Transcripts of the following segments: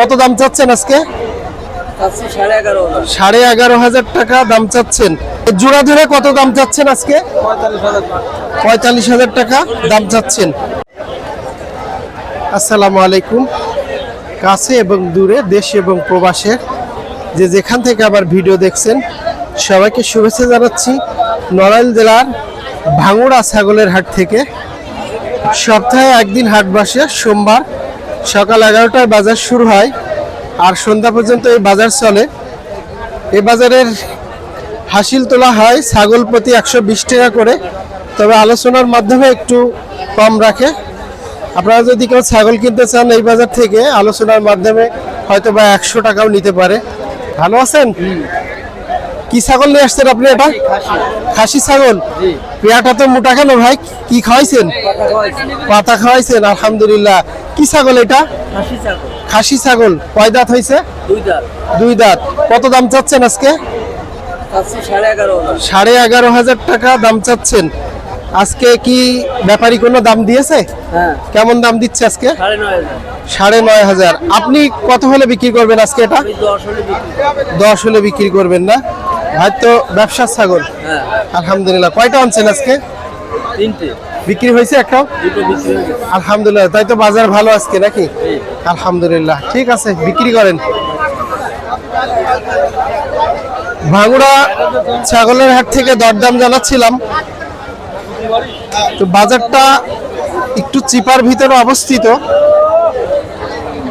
কত দাম চাচ্ছেন আজকে? সাড়ে এগারো হাজার। টাকা দাম চাচ্ছেন। জোড়া ধরে কত দাম চাচ্ছেন আজকে? পঁয়তাল্লিশ হাজার টাকা। দাম চাচ্ছেন। আসসালামু আলাইকুম। কাছে এবং দূরে দেশ এবং প্রবাসে যে যেখান থেকে আবার ভিডিও দেখছেন সবাইকে শুভেচ্ছা জানাচ্ছি নড়াইল জেলার ভাঙুড়া ছাগলের হাট থেকে। সপ্তাহে একদিন হাট বসে সোমবার সকাল এগারোটায় বাজার শুরু হয় আর সন্ধ্যা পর্যন্ত এই বাজার চলে। এই বাজারের হাসিল তোলা হয় ছাগল প্রতি একশো বিশ টাকা করে। তবে আলোচনার মাধ্যমে একটু কম রাখে। আপনারা যদি কেউ ছাগল কিনতে চান এই বাজার থেকে, আলোচনার মাধ্যমে হয়তো বা একশো টাকাও নিতে পারে। ভালো আছেন? কি ছাগল নিয়ে আসছেন আপনি এটা? খাসি ছাগল? পেয়াটা তো মোটা কেন ভাই? কি খাওয়াইছেন? পাতা খাওয়াইছেন, আলহামদুলিল্লাহ। কি ছাগল এটা? খাসি ছাগল। কয় দাঁত হয়েছে দুই দাঁত। কত দাম চাচ্ছেন আজকে? সাড়ে এগারো হাজার। টাকা দাম চাচ্ছেন। আজকে কি ব্যাপারী কোনো দাম দিয়েছে? হ্যাঁ। কেমন দাম দিচ্ছে আজকে? সাড়ে নয় হাজার। আপনি কত হলে বিক্রি করবেন আজকে এটা? দশ হলে বিক্রি করবেন না? ভাই তো ব্যবসার ছাগল। হ্যাঁ। আলহামদুলিল্লাহ। কয়টা আনছেন আজকে? তিনটে। বিক্রি হয়েছে হয়ে গেছে আলহামদুলিল্লাহ তাই তো বাজার ভালো আজকে নাকি? আলহামদুলিল্লাহ ঠিক আছে বিক্রি করেন। ভাঙুড়া ছাগলের হাট থেকে দরদাম জানাচ্ছিলাম। তো বাজারটা একটু চিপার ভিতরে অবস্থিত।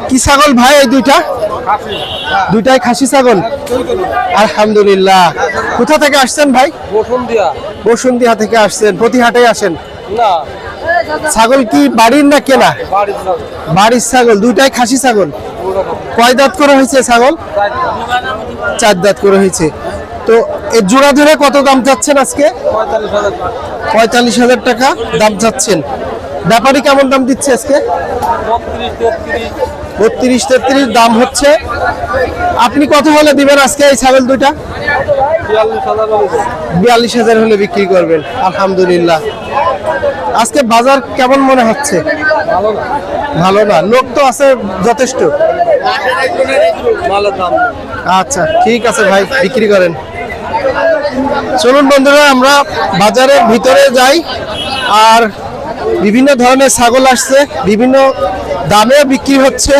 কি ছাগল ভাই এই দুইটা? দুইটাই খাসি ছাগল? আলহামদুলিল্লাহ। কোথা থেকে আসছেন ভাই? বসুন দিয়া থেকে আসছেন প্রতি হাটেই আসেন? না। ছাগল কি বাড়ির না কেনা? বাড়ির ছাগল। দুইটাই খাসি ছাগল? কয় দাঁত করে হয়েছে ছাগল? চার দাঁত। করে হয়েছে। তো এর জোড়া ধরে কত দাম চাচ্ছেন আজকে? পঁয়তাল্লিশ হাজার টাকা। দাম চাচ্ছেন ব্যাপারী কেমন দাম দিচ্ছে আজকে? বত্রিশ তেত্রিশ। দাম হচ্ছে। আপনি কত হলে দিবেন আজকে এই ছাগল দুইটা? বিয়াল্লিশ হাজার হলে বিক্রি করবেন। আলহামদুলিল্লাহ। আজকে বাজার কেমন মনে হচ্ছে? ভালো না। লোক তো আছে যথেষ্ট। দাম। আচ্ছা ঠিক আছে ভাই, বিক্রি করেন। চলুন বন্ধুরা, আমরা বাজারের ভিতরে যাই। আর বিভিন্ন ধরনের ছাগল আসছে, বিভিন্ন দামেও বিক্রি হচ্ছে।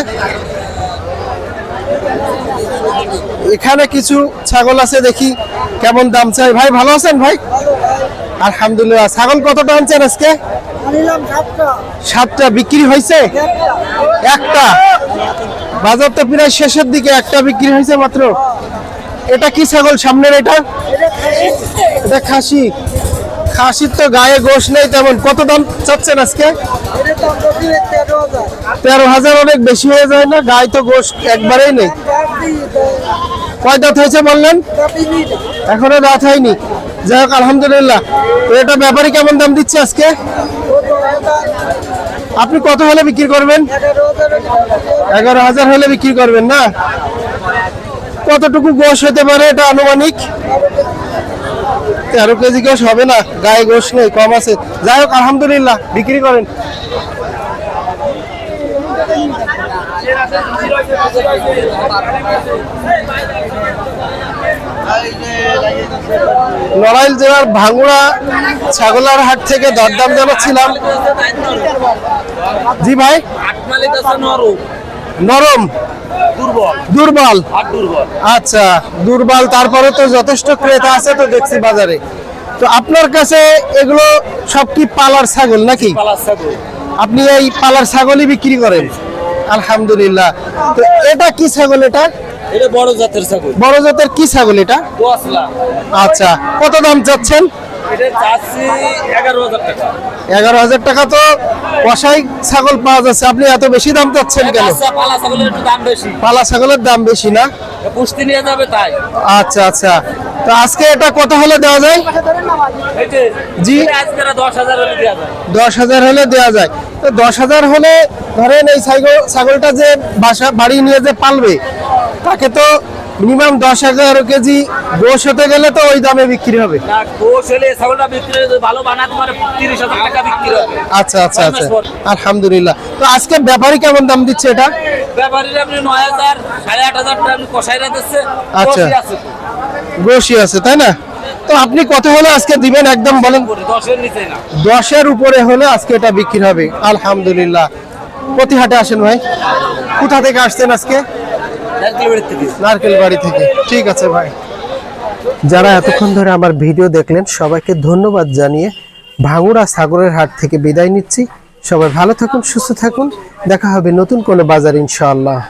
এখানে কিছু ছাগল আছে, দেখি কেমন দাম চাই। ভাই, ভালো আছেন ভাই? আলহামদুলিল্লাহ। ছাগল কতটা আনছেন আজকে? সাতটা। বিক্রি হয়েছে? একটা। বাজার তো প্রায় শেষের দিকে একটা বিক্রি হয়েছে মাত্র। এটা কি ছাগল সামনের এটা? এটা খাসি। খাসির তো গায়ে গোশ নেই তেমন। কত দাম চাচ্ছেন আজকে? তেরো হাজার। অনেক বেশি হয়ে যায় না? গায়ে তো গোশ একবারেই নেই। কয় দাঁত হয়েছে বললেন? এখনও দাঁত হয়নি। যাই হোক, আলহামদুলিল্লাহ। তো এটা ব্যাপারে কেমন দাম দিচ্ছে আজকে? আপনি কত হলে বিক্রি করবেন? এগারো হাজার হলে বিক্রি করবেন না? কতটুকু গোশ হতে পারে এটা আনুমানিক? তেরো কেজি গোশ হবে না, গায়ে গোশ নেই, কম আছে। যাই হোক, আলহামদুলিল্লাহ, বিক্রি করেন। নড়াইল জেলার ভাঙ্গুড়া ছাগলার হাট থেকে দরদাম জানাচ্ছিলাম। জি ভাই। নরম। দুর্বল। আচ্ছা দুর্বল। তারপরে তো যথেষ্ট ক্রেতা আছে তো দেখছি বাজারে। তো আপনার কাছে এগুলো সব কি পালার ছাগল নাকি? আপনি এই পালার ছাগলই বিক্রি করেন। আলহামদুলিল্লাহ। তো এটা কি ছাগল এটা? এটা বড় জাতের ছাগল। বড় জাতের কি ছাগল এটা? আচ্ছা কত দাম চাচ্ছেন? এগারো হাজার টাকা। তো কষাই ছাগল পাওয়া যাচ্ছে। আপনি এত বেশি দাম চাচ্ছেন কেন? আচ্ছা, পালা ছাগলের দাম বেশি। না? পুষ্টি নিয়ে যাবে তাই। আচ্ছা আচ্ছা। তো আজকে এটা কত হলে দেওয়া যায়? জি। দশ হাজার হলে দেওয়া যায়। তো দশ হাজার হলে ধরেন এই ছাগল ছাগলটা যে বাসা বাড়ি নিয়ে যে পালবে তাকে তো মিনিমাম দশ এগারো কেজি গোশ হতে গেলে তো ওই দামে বিক্রি হবে। গোশ হাজার আচ্ছা আচ্ছা আচ্ছা। আলহামদুলিল্লাহ। তো আজকে ব্যাপারী কেমন দাম দিচ্ছে এটা? হাজার হাজার আচ্ছা। দশই আছে তাই না? তো আপনি কত হলে আজকে দিবেন একদম বলেন? দশের উপরে হলে আজকে এটা বিক্রি হবে। আলহামদুলিল্লাহ। প্রতি হাটে আসেন ভাই? কোথা থেকে আসছেন আজকে? নারকেল বাড়ি থেকে। ঠিক আছে ভাই। যারা এতক্ষণ ধরে আমার ভিডিও দেখলেন সবাইকে ধন্যবাদ জানিয়ে ভাঙুরা সাগরের হাট থেকে বিদায় নিচ্ছি। সবাই ভালো থাকুন সুস্থ থাকুন। দেখা হবে নতুন কোনো বাজার ইনশাআল্লাহ।